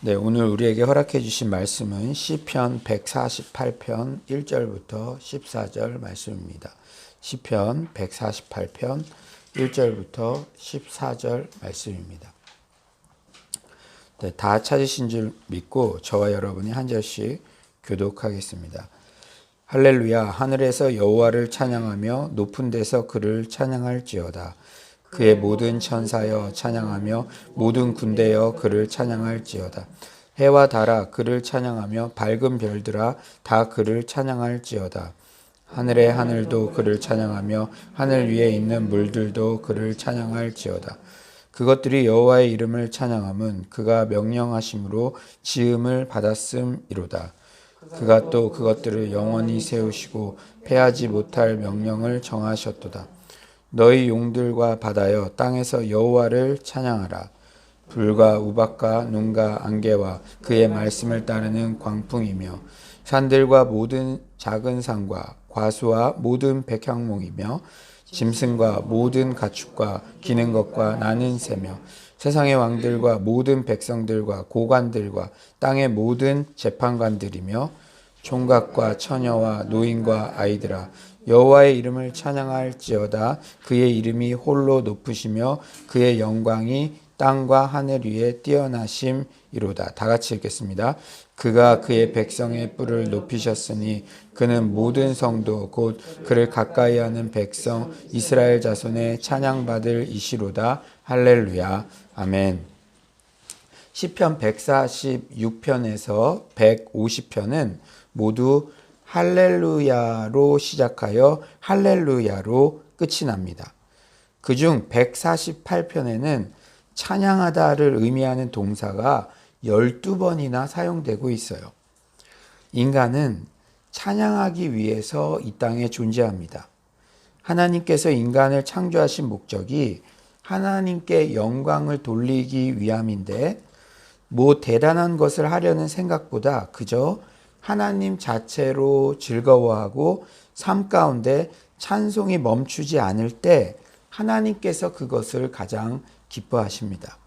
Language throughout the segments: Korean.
네, 오늘 우리에게 허락해 주신 말씀은 시편 148편 1절부터 14절 말씀입니다. 시편 148편 1절부터 14절 말씀입니다. 네, 다 찾으신 줄 믿고 저와 여러분이 한 절씩 교독하겠습니다. 할렐루야 하늘에서 여호와를 찬양하며 높은 데서 그를 찬양할지어다. 그의 모든 천사여 찬양하며 모든 군대여 그를 찬양할지어다. 해와 달아 그를 찬양하며 밝은 별들아 다 그를 찬양할지어다. 하늘의 하늘도 그를 찬양하며 하늘 위에 있는 물들도 그를 찬양할지어다. 그것들이 여호와의 이름을 찬양함은 그가 명령하심으로 지음을 받았음이로다. 그가 또 그것들을 영원히 세우시고 패하지 못할 명령을 정하셨도다. 너희 용들과 바다여 땅에서 여호와를 찬양하라. 불과 우박과 눈과 안개와 그의 말씀을 따르는 광풍이며 산들과 모든 작은 산과 과수와 모든 백향목이며 짐승과 모든 가축과 기는 것과 나는 새며 세상의 왕들과 모든 백성들과 고관들과 땅의 모든 재판관들이며 총각과 처녀와 노인과 아이들아 여호와의 이름을 찬양할지어다 그의 이름이 홀로 높으시며 그의 영광이 땅과 하늘 위에 뛰어나심이로다. 다 같이 읽겠습니다. 그가 그의 백성의 뿔을 높이셨으니 그는 모든 성도 곧 그를 가까이 하는 백성 이스라엘 자손의 찬양받을 이시로다. 할렐루야. 아멘. 시편 146편에서 150편은 모두 할렐루야로 시작하여 할렐루야로 끝이 납니다. 그중 148편에는 찬양하다를 의미하는 동사가 12번이나 사용되고 있어요. 인간은 찬양하기 위해서 이 땅에 존재합니다. 하나님께서 인간을 창조하신 목적이 하나님께 영광을 돌리기 위함인데, 뭐 대단한 것을 하려는 생각보다 그저 하나님 자체로 즐거워하고 삶 가운데 찬송이 멈추지 않을 때 하나님께서 그것을 가장 기뻐하십니다.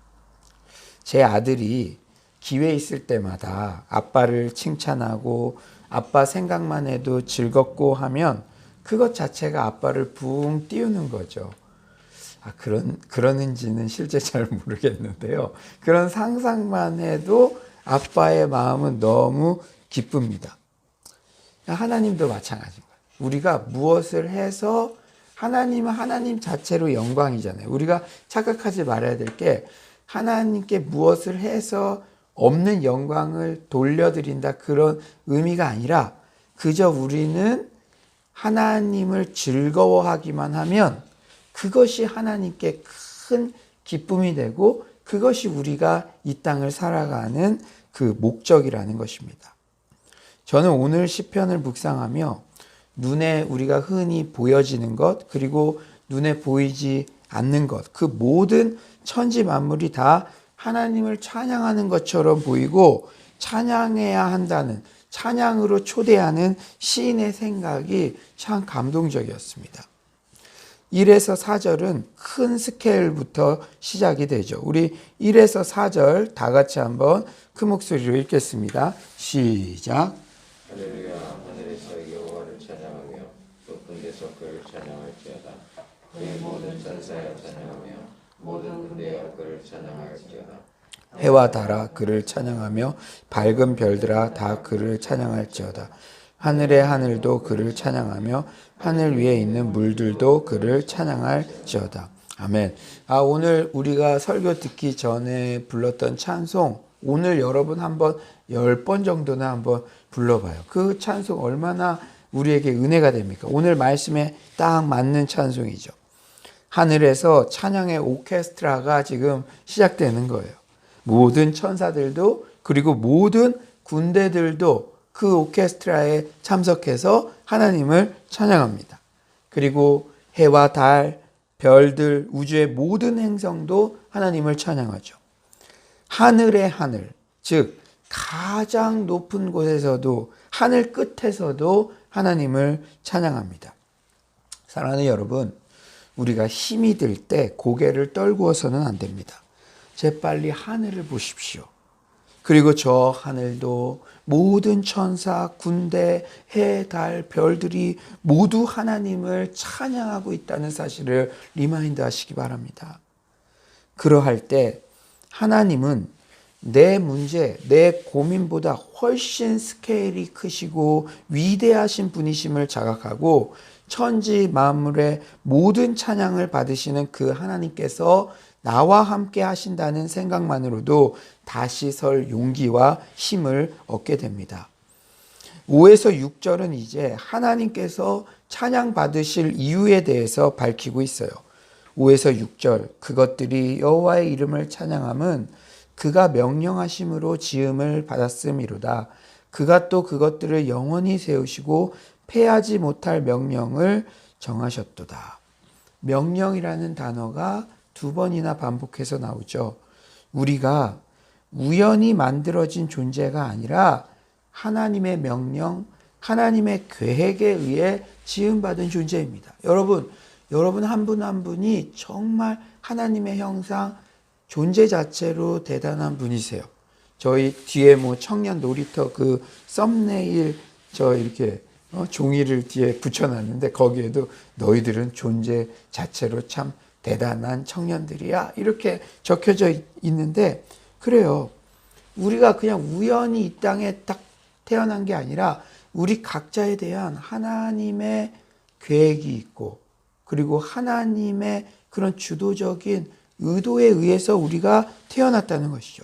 제 아들이 기회 있을 때마다 아빠를 칭찬하고 아빠 생각만 해도 즐겁고 하면 그것 자체가 아빠를 붕 띄우는 거죠. 아, 그런, 그러는지는 실제 잘 모르겠는데요. 그런 상상만 해도 아빠의 마음은 너무 기쁩니다. 하나님도 마찬가지인 거예요. 우리가 무엇을 해서 하나님은 하나님 자체로 영광이잖아요. 우리가 착각하지 말아야 될 게 하나님께 무엇을 해서 없는 영광을 돌려드린다 그런 의미가 아니라 그저 우리는 하나님을 즐거워하기만 하면 그것이 하나님께 큰 기쁨이 되고 그것이 우리가 이 땅을 살아가는 그 목적이라는 것입니다. 저는 오늘 시편을 묵상하며 눈에 우리가 흔히 보여지는 것 그리고 눈에 보이지 않는 것 그 모든 천지 만물이 다 하나님을 찬양하는 것처럼 보이고 찬양해야 한다는 찬양으로 초대하는 시인의 생각이 참 감동적이었습니다. 1에서 4절은 큰 스케일부터 시작이 되죠. 우리 1에서 4절 다 같이 한번 큰 목소리로 읽겠습니다. 시작. 할렐루야 하늘에서 여호와를 찬양하며 높은 데서 그를 찬양할지어다 그의 모든 천사여 찬양하며 모든 군대여 그를 찬양할지어다 해와 달아 그를 찬양하며 밝은 별들아 다 그를 찬양할지어다. 하늘의 하늘도 그를 찬양하며 하늘 위에 있는 물들도 그를 찬양할지어다. 아멘. 아 오늘 우리가 설교 듣기 전에 불렀던 찬송 오늘 여러분 한번 열번 정도는 한번 불러봐요. 그 찬송 얼마나 우리에게 은혜가 됩니까? 오늘 말씀에 딱 맞는 찬송이죠. 하늘에서 찬양의 오케스트라가 지금 시작되는 거예요. 모든 천사들도 그리고 모든 군대들도 그 오케스트라에 참석해서 하나님을 찬양합니다. 그리고 해와 달, 별들, 우주의 모든 행성도 하나님을 찬양하죠. 하늘의 하늘, 즉 가장 높은 곳에서도 하늘 끝에서도 하나님을 찬양합니다. 사랑하는 여러분, 우리가 힘이 들 때 고개를 떨구어서는 안 됩니다. 재빨리 하늘을 보십시오. 그리고 저 하늘도 모든 천사, 군대, 해, 달, 별들이 모두 하나님을 찬양하고 있다는 사실을 리마인드 하시기 바랍니다. 그러할 때 하나님은 내 문제, 내 고민보다 훨씬 스케일이 크시고 위대하신 분이심을 자각하고 천지 만물의 모든 찬양을 받으시는 그 하나님께서 나와 함께 하신다는 생각만으로도 다시 설 용기와 힘을 얻게 됩니다. 5에서 6절은 이제 하나님께서 찬양 받으실 이유에 대해서 밝히고 있어요. 5에서 6절 그것들이 여호와의 이름을 찬양함은 그가 명령하심으로 지음을 받았음이로다. 그가 또 그것들을 영원히 세우시고 패하지 못할 명령을 정하셨도다. 명령이라는 단어가 두 번이나 반복해서 나오죠. 우리가 우연히 만들어진 존재가 아니라 하나님의 명령, 하나님의 계획에 의해 지음받은 존재입니다. 여러분, 여러분 한분한 분이 정말 하나님의 형상, 존재 자체로 대단한 분이세요. 저희 뒤에 뭐 청년 놀이터 그 썸네일 저 이렇게 어, 종이를 뒤에 붙여놨는데 거기에도 너희들은 존재 자체로 참 대단한 청년들이야 이렇게 적혀져 있- 있는데 그래요. 우리가 그냥 우연히 이 땅에 딱 태어난 게 아니라 우리 각자에 대한 하나님의 계획이 있고 그리고 하나님의 그런 주도적인 의도에 의해서 우리가 태어났다는 것이죠.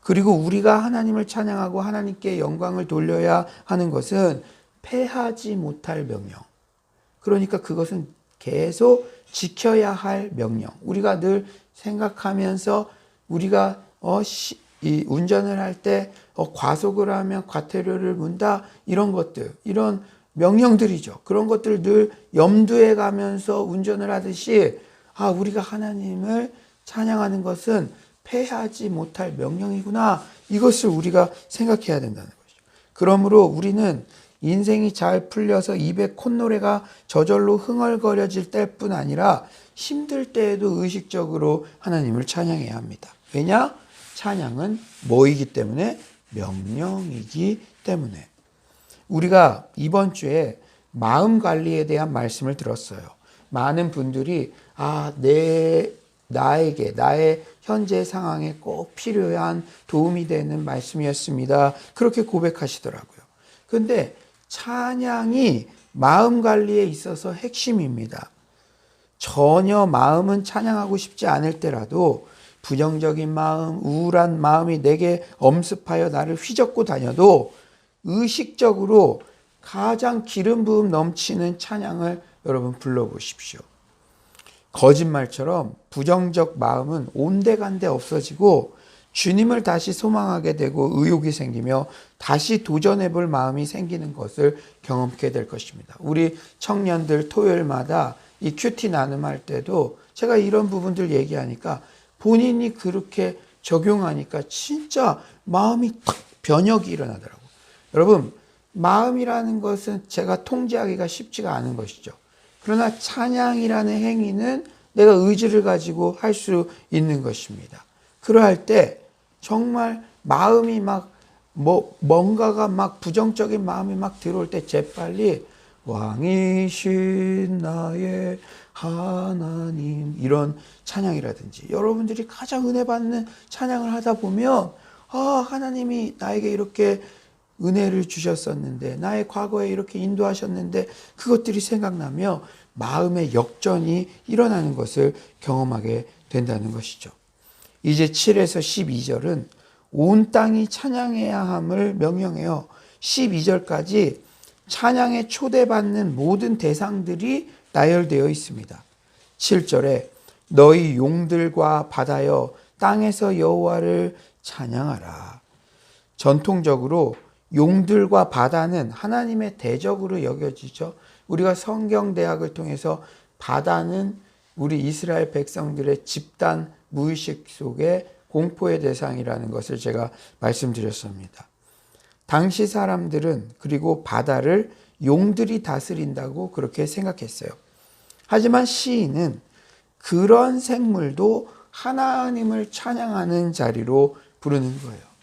그리고 우리가 하나님을 찬양하고 하나님께 영광을 돌려야 하는 것은 패하지 못할 명령. 그러니까 그것은 계속 지켜야 할 명령. 우리가 늘 생각하면서 우리가 어, 시, 이 운전을 할때 어, 과속을 하면 과태료를 문다 이런 것들 이런 명령들이죠. 그런 것들을 늘 염두에 가면서 운전을 하듯이 아 우리가 하나님을 찬양하는 것은 패하지 못할 명령이구나 이것을 우리가 생각해야 된다는 것이죠. 그러므로 우리는 인생이 잘 풀려서 입에 콧노래가 저절로 흥얼거려질 때뿐 아니라 힘들 때에도 의식적으로 하나님을 찬양해야 합니다. 왜냐? 찬양은 뭐이기 때문에 명령이기 때문에 우리가 이번 주에 마음 관리에 대한 말씀을 들었어요. 많은 분들이 아, 내 나에게 나의 현재 상황에 꼭 필요한 도움이 되는 말씀이었습니다. 그렇게 고백하시더라고요. 근데 찬양이 마음 관리에 있어서 핵심입니다. 전혀 마음은 찬양하고 싶지 않을 때라도 부정적인 마음, 우울한 마음이 내게 엄습하여 나를 휘젓고 다녀도 의식적으로 가장 기름 부음 넘치는 찬양을 여러분 불러보십시오. 거짓말처럼 부정적 마음은 온데간데 없어지고 주님을 다시 소망하게 되고 의욕이 생기며 다시 도전해 볼 마음이 생기는 것을 경험하게 될 것입니다. 우리 청년들 토요일마다 이 큐티 나눔할 때도 제가 이런 부분들 얘기하니까 본인이 그렇게 적용하니까 진짜 마음이 탁 변혁이 일어나더라고요. 여러분, 마음이라는 것은 제가 통제하기가 쉽지가 않은 것이죠. 그러나 찬양이라는 행위는 내가 의지를 가지고 할 수 있는 것입니다. 그러할 때 정말 마음이 막 뭐 뭔가가 막 부정적인 마음이 막 들어올 때 재빨리 왕이신 나의 하나님 이런 찬양이라든지 여러분들이 가장 은혜 받는 찬양을 하다 보면 아 하나님이 나에게 이렇게 은혜를 주셨었는데 나의 과거에 이렇게 인도하셨는데 그것들이 생각나며 마음의 역전이 일어나는 것을 경험하게 된다는 것이죠. 이제 7에서 12절은 온 땅이 찬양해야 함을 명령해요. 12절까지 찬양에 초대받는 모든 대상들이 나열되어 있습니다. 7절에 너희 용들과 바다여 땅에서 여호와를 찬양하라. 전통적으로 용들과 바다는 하나님의 대적으로 여겨지죠. 우리가 성경 대학을 통해서 바다는 우리 이스라엘 백성들의 집단 무의식 속에 공포의 대상이라는 것을 제가 말씀드렸습니다. 당시 사람들은 그리고 바다를 용들이 다스린다고 그렇게 생각했어요. 하지만 시인은 그런 생물도 하나님을 찬양하는 자리로 부르는 거예요.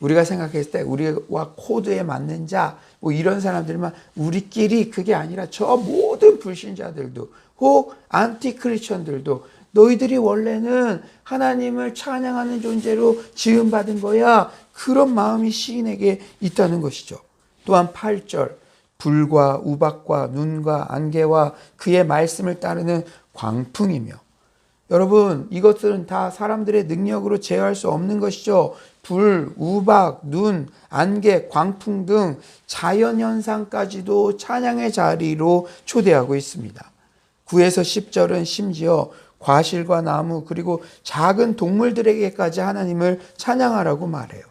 우리가 생각했을 때 우리와 코드에 맞는 자, 뭐 이런 사람들만 우리끼리 그게 아니라 저 모든 불신자들도 혹 안티 크리스천들도 너희들이 원래는 하나님을 찬양하는 존재로 지음받은 거야. 그런 마음이 시인에게 있다는 것이죠. 또한 8절 불과 우박과 눈과 안개와 그의 말씀을 따르는 광풍이며 여러분 이것들은 다 사람들의 능력으로 제어할 수 없는 것이죠. 불, 우박, 눈, 안개, 광풍 등 자연 현상까지도 찬양의 자리로 초대하고 있습니다. 9에서 10절은 심지어 과실과 나무 그리고 작은 동물들에게까지 하나님을 찬양하라고 말해요.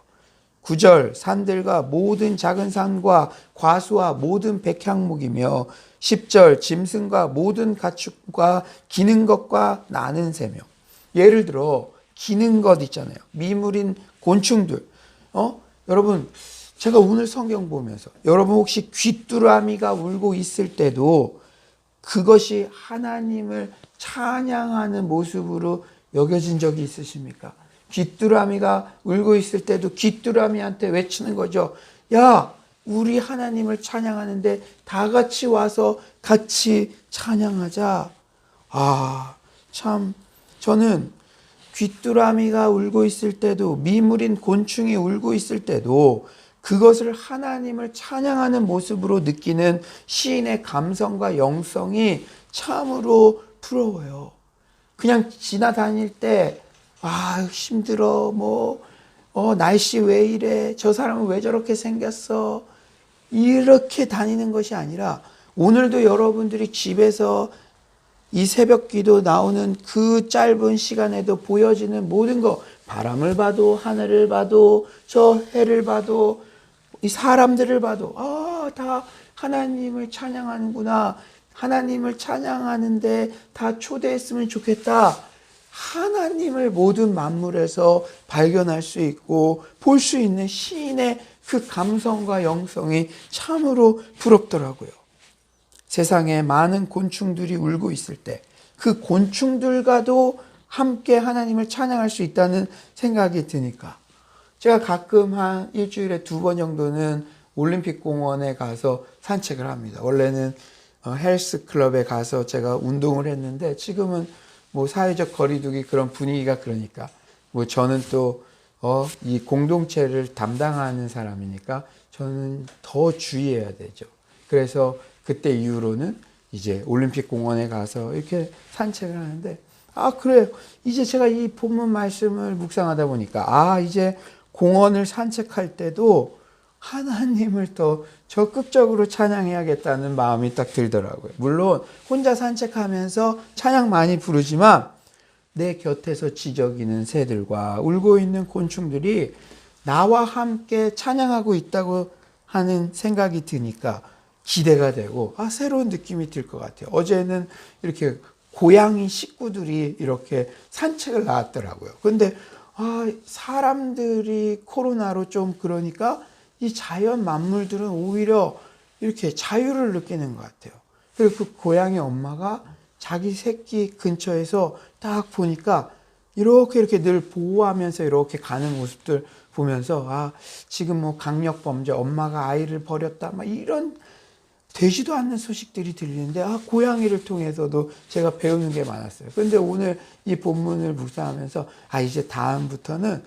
9절 산들과 모든 작은 산과 과수와 모든 백향목이며 10절 짐승과 모든 가축과 기는 것과 나는 새며 예를 들어 기는 것 있잖아요. 미물인 곤충들. 어? 여러분 제가 오늘 성경 보면서 여러분 혹시 귀뚜라미가 울고 있을 때도 그것이 하나님을 찬양하는 모습으로 여겨진 적이 있으십니까? 귀뚜라미가 울고 있을 때도 귀뚜라미한테 외치는 거죠. 야, 우리 하나님을 찬양하는데 다 같이 와서 같이 찬양하자. 아, 참, 저는 귀뚜라미가 울고 있을 때도 미물인 곤충이 울고 있을 때도 그것을 하나님을 찬양하는 모습으로 느끼는 시인의 감성과 영성이 참으로 부러워요. 그냥 지나다닐 때, 아, 힘들어, 뭐, 어, 날씨 왜 이래? 저 사람은 왜 저렇게 생겼어? 이렇게 다니는 것이 아니라, 오늘도 여러분들이 집에서 이 새벽 기도 나오는 그 짧은 시간에도 보여지는 모든 거, 바람을 봐도, 하늘을 봐도, 저 해를 봐도, 이 사람들을 봐도, 아, 다 하나님을 찬양하는구나. 하나님을 찬양하는데 다 초대했으면 좋겠다. 하나님을 모든 만물에서 발견할 수 있고 볼 수 있는 시인의 그 감성과 영성이 참으로 부럽더라고요. 세상에 많은 곤충들이 울고 있을 때 그 곤충들과도 함께 하나님을 찬양할 수 있다는 생각이 드니까 제가 가끔 한 일주일에 두 번 정도는 올림픽 공원에 가서 산책을 합니다. 원래는 어, 헬스 클럽에 가서 제가 운동을 했는데 지금은 뭐 사회적 거리두기 그런 분위기가 그러니까 뭐 저는 또 어, 이 공동체를 담당하는 사람이니까 저는 더 주의해야 되죠. 그래서 그때 이후로는 이제 올림픽 공원에 가서 이렇게 산책을 하는데 아 그래요. 이제 제가 이 본문 말씀을 묵상하다 보니까 아 이제 공원을 산책할 때도 하나님을 더 적극적으로 찬양해야겠다는 마음이 딱 들더라고요. 물론 혼자 산책하면서 찬양 많이 부르지만 내 곁에서 지저귀는 새들과 울고 있는 곤충들이 나와 함께 찬양하고 있다고 하는 생각이 드니까 기대가 되고 아 새로운 느낌이 들 것 같아요. 어제는 이렇게 고양이 식구들이 이렇게 산책을 나왔더라고요. 근데 아 사람들이 코로나로 좀 그러니까 이 자연 만물들은 오히려 이렇게 자유를 느끼는 것 같아요. 그리고 그 고양이 엄마가 자기 새끼 근처에서 딱 보니까 이렇게 이렇게 늘 보호하면서 이렇게 가는 모습들 보면서 아 지금 뭐 강력 범죄 엄마가 아이를 버렸다 막 이런 되지도 않는 소식들이 들리는데 아 고양이를 통해서도 제가 배우는 게 많았어요. 그런데 오늘 이 본문을 묵상하면서 아 이제 다음부터는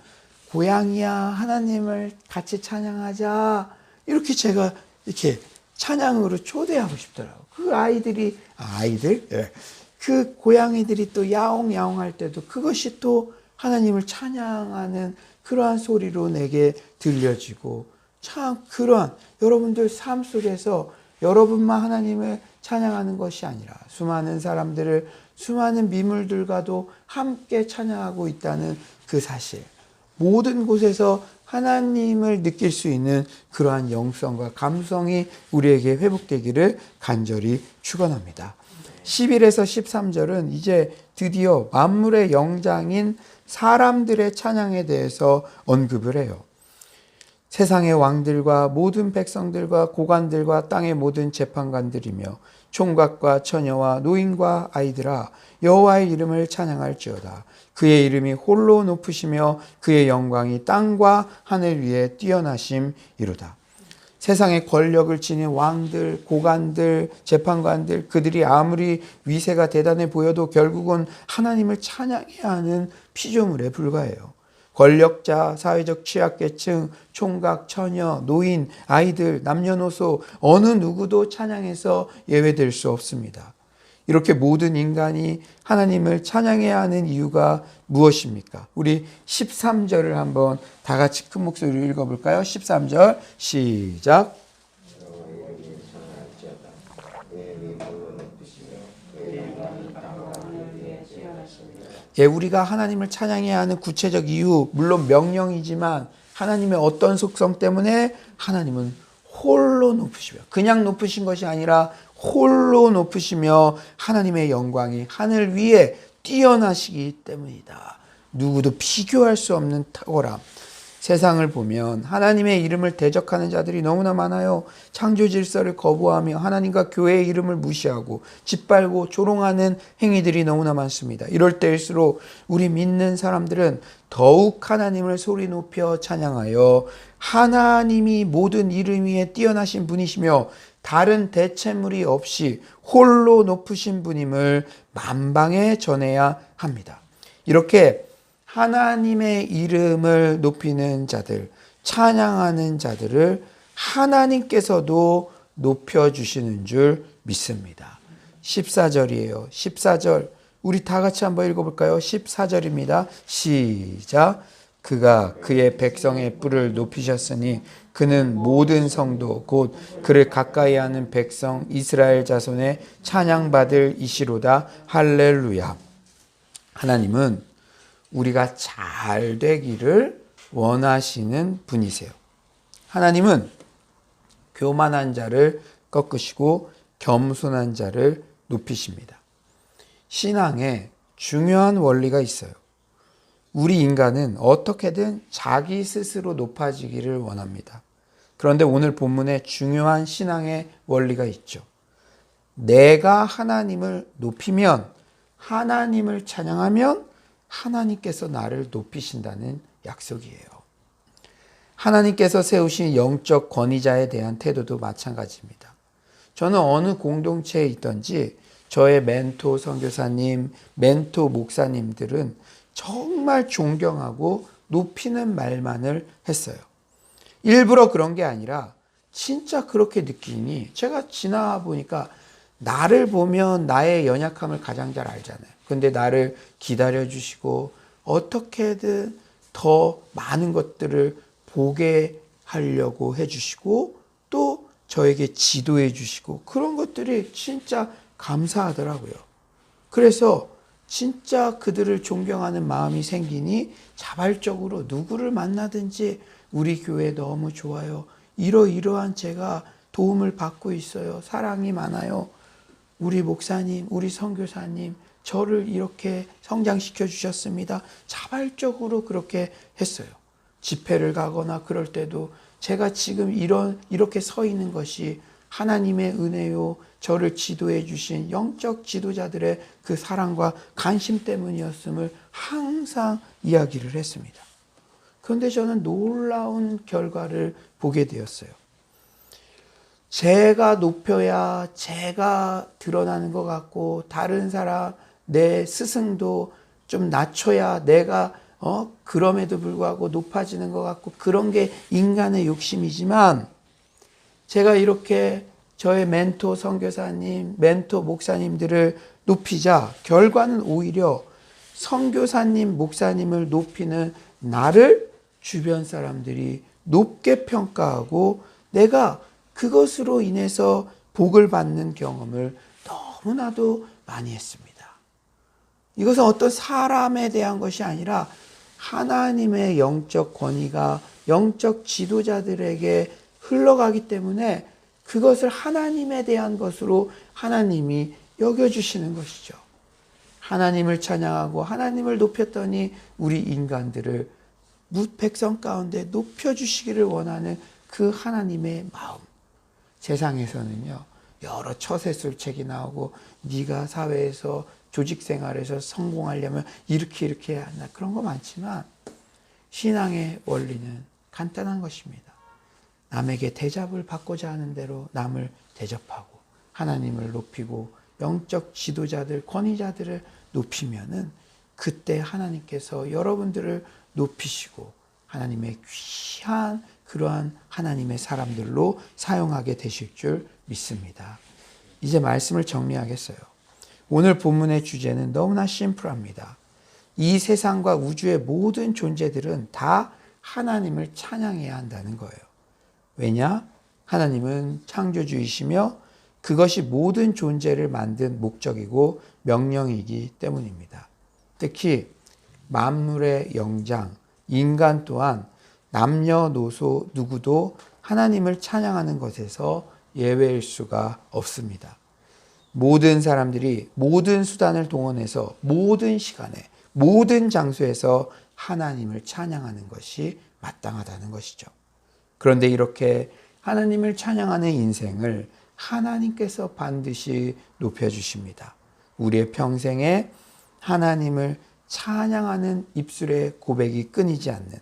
고양이야 하나님을 같이 찬양하자 이렇게 제가 이렇게 찬양으로 초대하고 싶더라고. 그 아이들이 아, 아이들 예. 그 고양이들이 또 야옹야옹 할 때도 그것이 또 하나님을 찬양하는 그러한 소리로 내게 들려지고 참 그러한 여러분들 삶 속에서 여러분만 하나님을 찬양하는 것이 아니라 수많은 사람들을 수많은 미물들과도 함께 찬양하고 있다는 그 사실. 모든 곳에서 하나님을 느낄 수 있는 그러한 영성과 감성이 우리에게 회복되기를 간절히 축원합니다. 11에서 13절은 이제 드디어 만물의 영장인 사람들의 찬양에 대해서 언급을 해요. 세상의 왕들과 모든 백성들과 고관들과 땅의 모든 재판관들이며 총각과 처녀와 노인과 아이들아 여호와의 이름을 찬양할지어다 그의 이름이 홀로 높으시며 그의 영광이 땅과 하늘 위에 뛰어나심이로다 세상의 권력을 지닌 왕들, 고관들, 재판관들, 그들이 아무리 위세가 대단해 보여도 결국은 하나님을 찬양해야 하는 피조물에 불과해요. 권력자, 사회적 취약계층, 총각, 처녀, 노인, 아이들, 남녀노소, 어느 누구도 찬양해서 예외될 수 없습니다. 이렇게 모든 인간이 하나님을 찬양해야 하는 이유가 무엇입니까? 우리 13절을 한번 다 같이 큰 목소리로 읽어볼까요? 13절 시작. 예, 우리가 하나님을 찬양해야 하는 구체적 이유, 물론 명령이지만 하나님의 어떤 속성 때문에 하나님은 홀로 높으시며, 그냥 높으신 것이 아니라 홀로 높으시며 하나님의 영광이 하늘 위에 뛰어나시기 때문이다. 누구도 비교할 수 없는 탁월함. 세상을 보면 하나님의 이름을 대적하는 자들이 너무나 많아요. 창조 질서를 거부하며 하나님과 교회의 이름을 무시하고 짓밟고 조롱하는 행위들이 너무나 많습니다. 이럴 때일수록 우리 믿는 사람들은 더욱 하나님을 소리 높여 찬양하여 하나님이 모든 이름 위에 뛰어나신 분이시며 다른 대체물이 없이 홀로 높으신 분임을 만방에 전해야 합니다. 이렇게 하나님의 이름을 높이는 자들, 찬양하는 자들을 하나님께서도 높여주시는 줄 믿습니다. 14절이에요. 14절. 우리 다 같이 한번 읽어볼까요? 14절입니다. 시작. 그가 그의 백성의 뿔을 높이셨으니 그는 모든 성도 곧 그를 가까이 하는 백성 이스라엘 자손의 찬양받을 이시로다 할렐루야. 하나님은 우리가 잘 되기를 원하시는 분이세요. 하나님은 교만한 자를 꺾으시고 겸손한 자를 높이십니다. 신앙에 중요한 원리가 있어요. 우리 인간은 어떻게든 자기 스스로 높아지기를 원합니다. 그런데 오늘 본문에 중요한 신앙의 원리가 있죠. 내가 하나님을 높이면, 하나님을 찬양하면, 하나님께서 나를 높이신다는 약속이에요. 하나님께서 세우신 영적 권위자에 대한 태도도 마찬가지입니다. 저는 어느 공동체에 있던지 저의 멘토 선교사님, 멘토 목사님들은 정말 존경하고 높이는 말만을 했어요. 일부러 그런 게 아니라 진짜 그렇게 느끼니 제가 지나 보니까 나를 보면 나의 연약함을 가장 잘 알잖아요. 근데 나를 기다려 주시고 어떻게든 더 많은 것들을 보게 하려고 해 주시고 또 저에게 지도해 주시고 그런 것들이 진짜 감사하더라고요. 그래서 진짜 그들을 존경하는 마음이 생기니 자발적으로 누구를 만나든지 우리 교회 너무 좋아요. 이러이러한 제가 도움을 받고 있어요. 사랑이 많아요. 우리 목사님, 우리 선교사님, 저를 이렇게 성장시켜 주셨습니다. 자발적으로 그렇게 했어요. 집회를 가거나 그럴 때도 제가 지금 이런 이렇게 서 있는 것이 하나님의 은혜요. 저를 지도해 주신 영적 지도자들의 그 사랑과 관심 때문이었음을 항상 이야기를 했습니다. 그런데 저는 놀라운 결과를 보게 되었어요. 제가 높여야 제가 드러나는 것 같고 다른 사람 내 스승도 좀 낮춰야 내가 어 그럼에도 불구하고 높아지는 것 같고 그런 게 인간의 욕심이지만 제가 이렇게 저의 멘토 선교사님, 멘토 목사님들을 높이자 결과는 오히려 선교사님, 목사님을 높이는 나를 주변 사람들이 높게 평가하고 내가 그것으로 인해서 복을 받는 경험을 너무나도 많이 했습니다. 이것은 어떤 사람에 대한 것이 아니라 하나님의 영적 권위가 영적 지도자들에게 흘러가기 때문에 그것을 하나님에 대한 것으로 하나님이 여겨주시는 것이죠. 하나님을 찬양하고 하나님을 높였더니 우리 인간들을 무 백성 가운데 높여주시기를 원하는 그 하나님의 마음. 세상에서는요 여러 처세술책이 나오고 네가 사회에서 조직 생활에서 성공하려면 이렇게 이렇게 해야 한다 그런 거 많지만 신앙의 원리는 간단한 것입니다. 남에게 대접을 받고자 하는 대로 남을 대접하고 하나님을 높이고 영적 지도자들 권위자들을 높이면은 그때 하나님께서 여러분들을 높이시고 하나님의 귀한 그러한 하나님의 사람들로 사용하게 되실 줄 믿습니다. 이제 말씀을 정리하겠어요. 오늘 본문의 주제는 너무나 심플합니다. 이 세상과 우주의 모든 존재들은 다 하나님을 찬양해야 한다는 거예요. 왜냐? 하나님은 창조주이시며 그것이 모든 존재를 만든 목적이고 명령이기 때문입니다. 특히 만물의 영장, 인간 또한 남녀노소 누구도 하나님을 찬양하는 것에서 예외일 수가 없습니다. 모든 사람들이 모든 수단을 동원해서 모든 시간에 모든 장소에서 하나님을 찬양하는 것이 마땅하다는 것이죠. 그런데 이렇게 하나님을 찬양하는 인생을 하나님께서 반드시 높여주십니다. 우리의 평생에 하나님을 찬양하는 입술의 고백이 끊이지 않는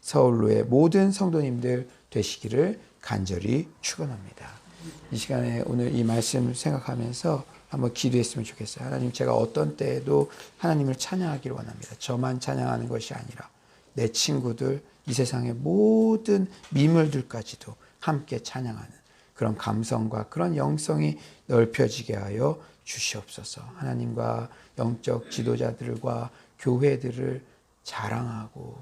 서울로의 모든 성도님들 되시기를 간절히 축원합니다. 이 시간에 오늘 이 말씀 생각하면서 한번 기도했으면 좋겠어요. 하나님 제가 어떤 때에도 하나님을 찬양하기를 원합니다. 저만 찬양하는 것이 아니라 내 친구들 이 세상의 모든 미물들까지도 함께 찬양하는 그런 감성과 그런 영성이 넓혀지게 하여 주시옵소서. 하나님과 영적 지도자들과 교회들을 자랑하고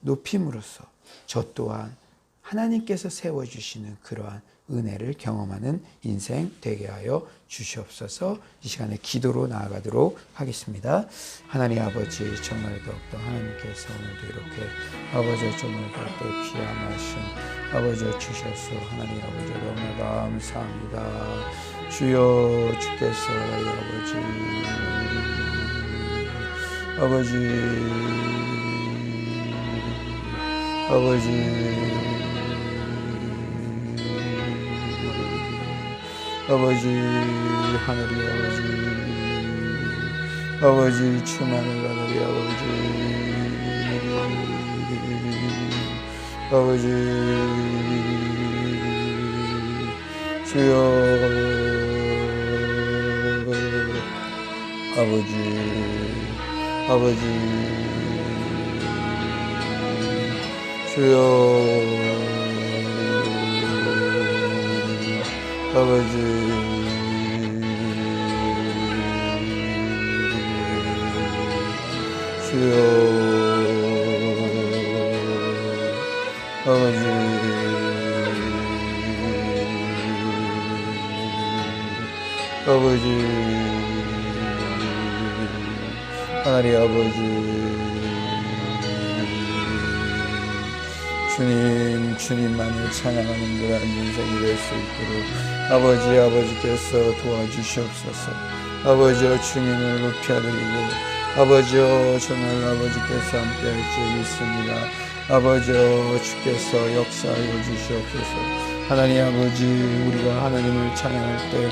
높임으로써 저 또한 하나님께서 세워주시는 그러한 은혜를 경험하는 인생 되게 하여 주시옵소서 이 시간에 기도로 나아가도록 하겠습니다. 하나님 아버지 정말 더욱더 하나님께서 오늘도 이렇게 아버지 정말 더욱더 귀한 말씀 아버지 주셔서 하나님 아버지 너무 감사합니다. 주여 주께서 아버지 아버지 아버지 아버지 하늘이 아버지. 아버지 충만을 하늘이 아버지. 아버지. 주여. 아버지. 아버지. 주여 아버지 주여 아버지 아버지 하나님 아버지 주님, 주님만을 찬양하는 그러한 인생이 될 수 있도록 아버지, 아버지께서 도와주시옵소서. 아버지여 주님을 높여드리고 아버지여 정말 아버지께서 함께 할지 믿습니다. 아버지여 주께서 역사하여 주시옵소서. 하나님 아버지, 우리가 하나님을 찬양할 때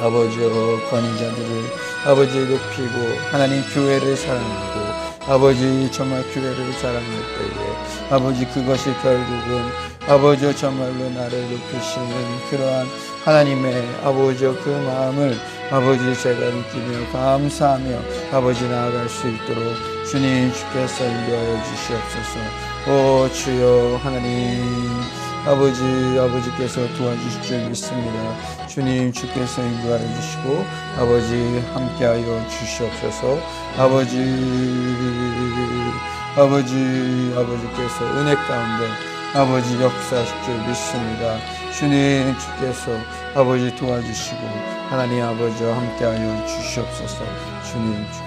아버지여 권위자들을 아버지 높이고 하나님 교회를 사랑하고 아버지 정말 교회를 사랑할 때에 아버지 그것이 결국은 아버지 정말로 나를 높이시는 그러한 하나님의 아버지 그 마음을 아버지 제가 느끼며 감사하며 아버지 나아갈 수 있도록 주님 주께서 인도하여 주시옵소서. 오 주여 하나님 아버지 아버지께서 도와주실 줄 믿습니다. 주님 주께서 인도하여 주시고 아버지 함께하여 주시옵소서. 아버지 아버지 아버지께서 은혜 가운데 아버지 역사하실 줄 믿습니다 주님 주께서 아버지 도와주시고 하나님 아버지와 함께하여 주시옵소서 주님 주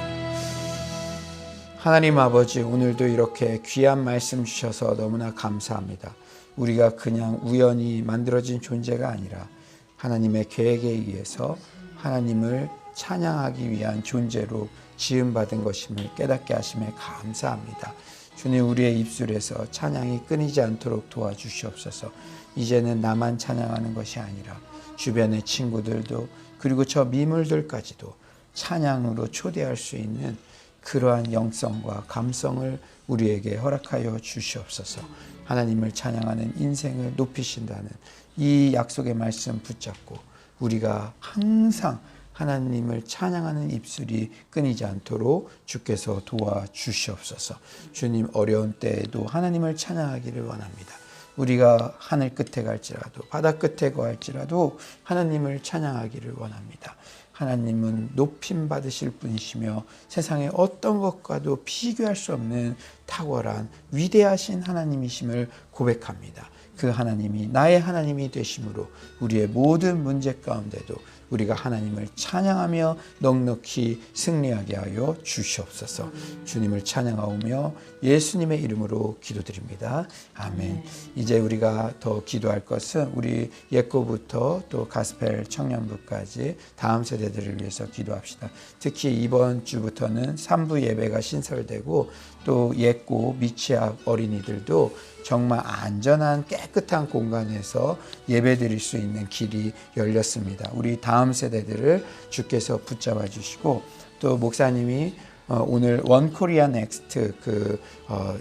하나님 아버지 오늘도 이렇게 귀한 말씀 주셔서 너무나 감사합니다. 우리가 그냥 우연히 만들어진 존재가 아니라 하나님의 계획에 의해서 하나님을 찬양하기 위한 존재로 지음받은 것임을 깨닫게 하심에 감사합니다. 주님 우리의 입술에서 찬양이 끊이지 않도록 도와주시옵소서. 이제는 나만 찬양하는 것이 아니라 주변의 친구들도 그리고 저 미물들까지도 찬양으로 초대할 수 있는 그러한 영성과 감성을 우리에게 허락하여 주시옵소서. 하나님을 찬양하는 인생을 높이신다는 이 약속의 말씀 붙잡고 우리가 항상 하나님을 찬양하는 입술이 끊이지 않도록 주께서 도와주시옵소서. 주님 어려운 때에도 하나님을 찬양하기를 원합니다. 우리가 하늘 끝에 갈지라도 바다 끝에 거할지라도 하나님을 찬양하기를 원합니다. 하나님은 높임 받으실 분이시며 세상의 어떤 것과도 비교할 수 없는 탁월한 위대하신 하나님이심을 고백합니다. 그 하나님이 나의 하나님이 되심으로 우리의 모든 문제 가운데도 우리가 하나님을 찬양하며 넉넉히 승리하게 하여 주시옵소서. 주님을 찬양하오며 예수님의 이름으로 기도드립니다. 아멘. 이제 우리가 더 기도할 것은 우리 예고부터 또 가스펠 청년부까지 다음 세대들을 위해서 기도합시다. 특히 이번 주부터는 3부 예배가 신설되고 또 예고 미취학 어린이들도 정말 안전한 깨끗한 공간에서 예배 드릴 수 있는 길이 열렸습니다. 우리 다음 세대들을 주께서 붙잡아 주시고 또 목사님이 어, 오늘 원 코리아 넥스트 그 어,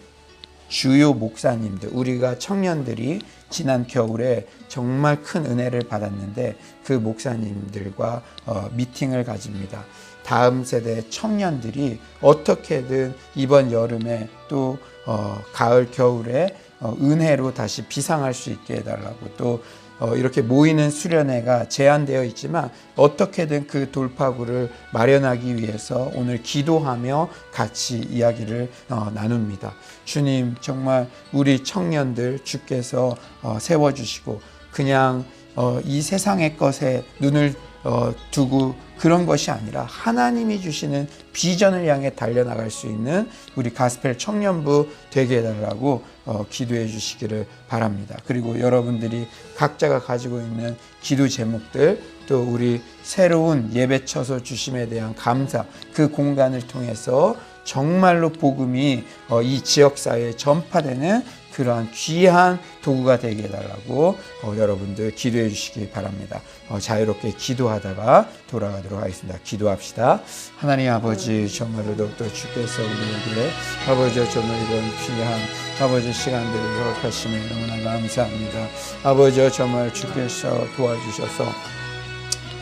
주요 목사님들 우리가 청년들이 지난 겨울에 정말 큰 은혜를 받았는데 그 목사님들과 어, 미팅을 가집니다. 다음 세대 청년들이 어떻게든 이번 여름에 또 어, 가을 겨울에 어, 은혜로 다시 비상할 수 있게 해달라고 또 어, 이렇게 모이는 수련회가 제한되어 있지만 어떻게든 그 돌파구를 마련하기 위해서 오늘 기도하며 같이 이야기를 어, 나눕니다. 주님 정말 우리 청년들 주께서 어, 세워주시고 그냥 어, 이 세상의 것에 눈을 어, 두고 그런 것이 아니라 하나님이 주시는 비전을 향해 달려나갈 수 있는 우리 가스펠 청년부 되게 해달라고 어, 기도해 주시기를 바랍니다. 그리고 여러분들이 각자가 가지고 있는 기도 제목들 또 우리 새로운 예배 처소 주심에 대한 감사 그 공간을 통해서 정말로 복음이 어, 이 지역 사회에 전파되는 그러한 귀한 도구가 되게 해달라고 어, 여러분들 기도해 주시기 바랍니다. 어, 자유롭게 기도하다가 돌아가도록 하겠습니다. 기도합시다. 하나님 아버지 정말로 더욱더 주께서 우리에게 아버지 정말 이런 귀한 아버지 시간들을 허락하심에 너무나 감사합니다. 아버지 정말 주께서 도와주셔서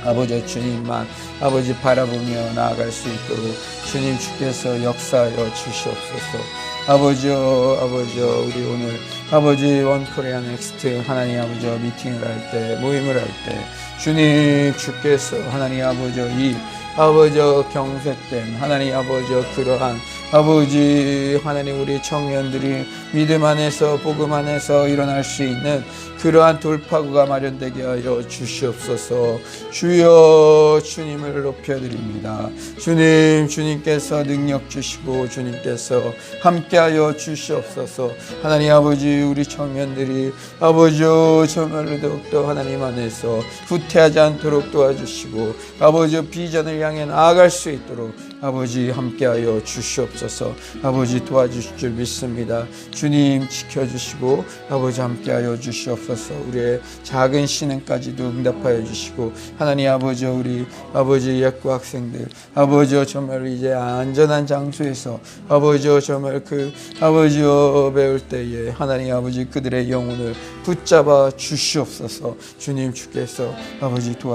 아버지 주님만 아버지 바라보며 나아갈 수 있도록 주님 주께서 역사하여 주시옵소서. 아버지여 아버지여 우리 오늘 아버지 원코리아 넥스트 하나님 아버지와 미팅을 할 때 모임을 할 때 주님 주께서 하나님 아버지여 이 아버지여 경색된 하나님 아버지여 그러한 아버지 하나님 우리 청년들이 믿음 안에서 복음 안에서 일어날 수 있는 그러한 돌파구가 마련되게 하여 주시옵소서. 주여 주님을 높여드립니다. 주님 주님께서 능력 주시고 주님께서 함께하여 주시옵소서. 하나님 아버지 우리 청년들이 아버지여 정말로 더욱더 하나님 안에서 후퇴하지 않도록 도와주시고 아버지 비전을 향해 나아갈 수 있도록 아버지 함께하여 주시옵소서. 아버지 도와주실 줄 믿습니다. 주님 지켜주시고 아버지 함께하여 주시옵소서. 우리의 작은 신앙까지도 응답하여 주시고 하나님 아버지 우리 아버지 예고 학생들 아버지 정말 이제 안전한 장소에서 아버지 정말 그 아버지 배울 때에 하나님 아버지 그들의 영혼을 붙잡아 주시옵소서. 주님 주께서 아버지 도와